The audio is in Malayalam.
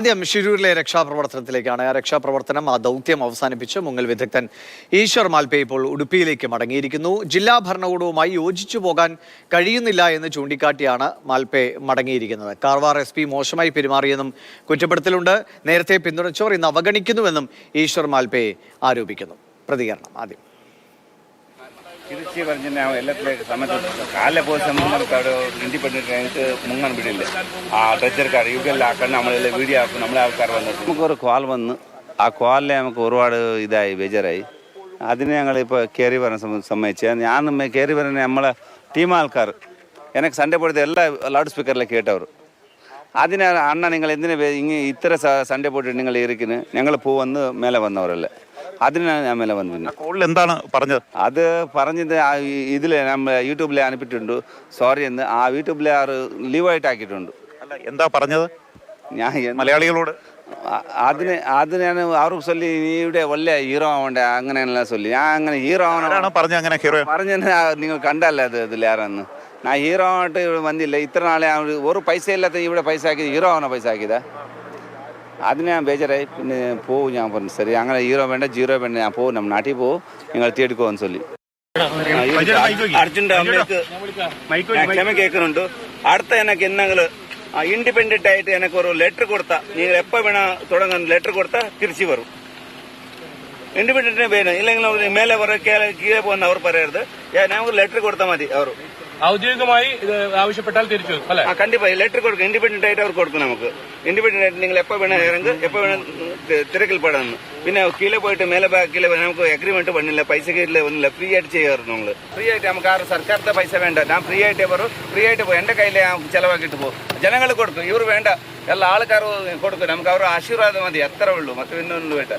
ആദ്യം ഷിരൂരിലെ രക്ഷാപ്രവർത്തനത്തിലേക്കാണ്. ആ രക്ഷാപ്രവർത്തനം ആ ദൗത്യം അവസാനിപ്പിച്ച് മുങ്ങൽ വിദഗ്ധൻ ഈശ്വർ മാൽപേ ഇപ്പോൾ ഉടുപ്പിയിലേക്ക് മടങ്ങിയിരിക്കുന്നു. ജില്ലാ ഭരണകൂടവുമായി യോജിച്ചു പോകാൻ കഴിയുന്നില്ല എന്ന് ചൂണ്ടിക്കാട്ടിയാണ് മാൽപേ മടങ്ങിയിരിക്കുന്നത്. കാർവാർ എസ് മോശമായി പെരുമാറിയെന്നും കുറ്റപ്പെടുത്തലുണ്ട്. നേരത്തെ പിന്തുണച്ചവർ ഇന്ന് അവഗണിക്കുന്നുവെന്നും ഈശ്വർ മാൽപേ ആരോപിക്കുന്നു. പ്രതികരണം ആദ്യം. ತಿರುಚಿ ಬರ್ಜಿ ನಾವು ಎಲ್ಲ ಪ್ಲೇಟ್ ಸಮೇತ ಕಾಲೇ ಪೋಸ ಮುಂಗನ್ ಕಾಡು ಇಂಡಿಪೆಂಡೆಂಟ್ മുങ്ങൻ വിടില്ല. ആ ട്രച്ചർക്കാർ ഇവരെല്ലാം ആക്കണം നമ്മളെല്ലാം വീഡിയോ ആക്കും നമ്മളെ ആൾക്കാർ വന്നു നമുക്കൊരു കോൾ വന്ന് ആ കോളിലെ നമുക്ക് ഒരുപാട് ഇതായി ബേജാറായി. അതിനെ ഞങ്ങളിപ്പോൾ കയറി വരാൻ സമ്മതിച്ച്. ഞാൻ കയറി വരാൻ നമ്മളെ ടീം ആൾക്കാർ എനിക്ക് സൺഡേ പോയിട്ട് എല്ലാ ലൗഡ് സ്പീക്കറിലേക്ക് കേട്ടവർ. അതിനെ അണ്ണ നിങ്ങൾ എന്തിനു ഇങ്ങനെ ഇത്ര സൺഡേ പോയിട്ട് നിങ്ങൾ ഇരിക്കുന്നു? ഞങ്ങൾ പൂ മേലെ വന്നവരല്ലേ. അതിനാണ് ഞാൻ മേലെ വന്നു പിന്നെ കോളിൽ എന്താണ് പറഞ്ഞത്? അത് പറഞ്ഞത് ആ ഇതിൽ നമ്മൾ യൂട്യൂബിൽ അനുപ്പിട്ടുണ്ട് സോറി എന്ന് ആ യൂട്യൂബിൽ ആറ് ലീവ് ആയിട്ട് ആക്കിയിട്ടുണ്ട്. അല്ല എന്താ പറഞ്ഞത്? ഞാൻ മലയാളികളോട്. അതിന് അതിനാണ് ഞാൻ അവർക്ക് ചൊല്ലി നീ ഇവിടെ വല്ല ഹീറോ ആവണ്ടേ അങ്ങനെയെല്ലാം ചൊല്ലി ഞാൻ അങ്ങനെ ഹീറോ ആവണം. പറഞ്ഞ അങ്ങനെ ഹീറോ പറഞ്ഞ നിങ്ങൾ കണ്ടല്ലേ അത് ഇതിൽ ആരാന്ന്. ഞാൻ ഹീറോ ആയിട്ട് ഇവിടെ വന്നില്ല. ഇത്ര നാളെ ഒരു പൈസ ഇല്ലാത്ത ഇവിടെ പൈസ ആക്കിയത് ഹീറോ ആവണ പൈസ ആക്കിയതാ. അതിന് ഞാൻ ബേജാറായി. പിന്നെ പോവും ഞാൻ പറഞ്ഞു ശരി അങ്ങനെ ഹീറോ വേണ്ട ജീറോ വേണ്ട ഞാൻ പോവും നമ്മൾ നാട്ടിൽ പോവും നിങ്ങൾ തീയെടുക്കുമെന്ന് ചൊല്ലി. അർജുന്റെ അമ്മയ്ക്ക് ക്ഷമ കേൾക്കുന്നുണ്ട്. അടുത്ത എനക്ക് എന്നങ്ങൾ ഇൻഡിപെൻഡന്റ് ആയിട്ട് എനക്ക് ഒരു ലെറ്റർ കൊടുത്ത. നിങ്ങൾ എപ്പോ വേണ തുടങ്ങാൻ ലെറ്റർ കൊടുത്ത തിരിച്ചു വരും. ഇൻഡിപെൻഡന്റ് വേണം ഇല്ലെങ്കിൽ മേലെ പറ കീഴെ പോകുന്ന അവർ പറയരുത്. ഞാൻ ഒരു ലെറ്റർ കൊടുത്താൽ മതി അവർ ഔദ്യോഗികമായി ഇത് ആവശ്യപ്പെട്ടാൽ തിരിച്ചു അല്ലെ? കണ്ടിപ്പോ ലെറ്റർ കൊടുക്കും. ഇൻഡിപെൻഡന്റ് ആയിട്ട് അവർക്ക് കൊടുക്കും നമുക്ക്. ഇൻഡിപെൻഡന്റ് ആയിട്ട് നിങ്ങൾ എപ്പോ വേണം ഇറങ്ങ് എപ്പോ വേണം തിരക്കിൽ പെടാന്ന് പിന്നെ കീഴെ പോയിട്ട് മേലെ ബാക്കിൽ നമുക്ക് അഗ്രിമെന്റ് പണില്ല പൈസ കീഴില്ല ഒന്നില്ല ഫ്രീ ആയിട്ട് ചെയ്യാറുണ്ട് നമ്മൾ. ഫ്രീ ആയിട്ട് നമുക്ക് ആറ് സർക്കാരിന്റെ പൈസ വേണ്ട. ഞാൻ ഫ്രീ ആയിട്ട് വരും ഫ്രീ ആയിട്ട് പോകും എന്റെ കയ്യിലെ ചെലവാക്കിയിട്ട് പോകും. ജനങ്ങൾ കൊടുക്കും. ഇവർ വേണ്ട. എല്ലാ ആൾക്കാർ കൊടുക്കും. നമുക്ക് അവരുടെ ആശീർവാദം മതി. അത്ര ഉള്ളൂ. മറ്റൊന്നും വേണ്ട.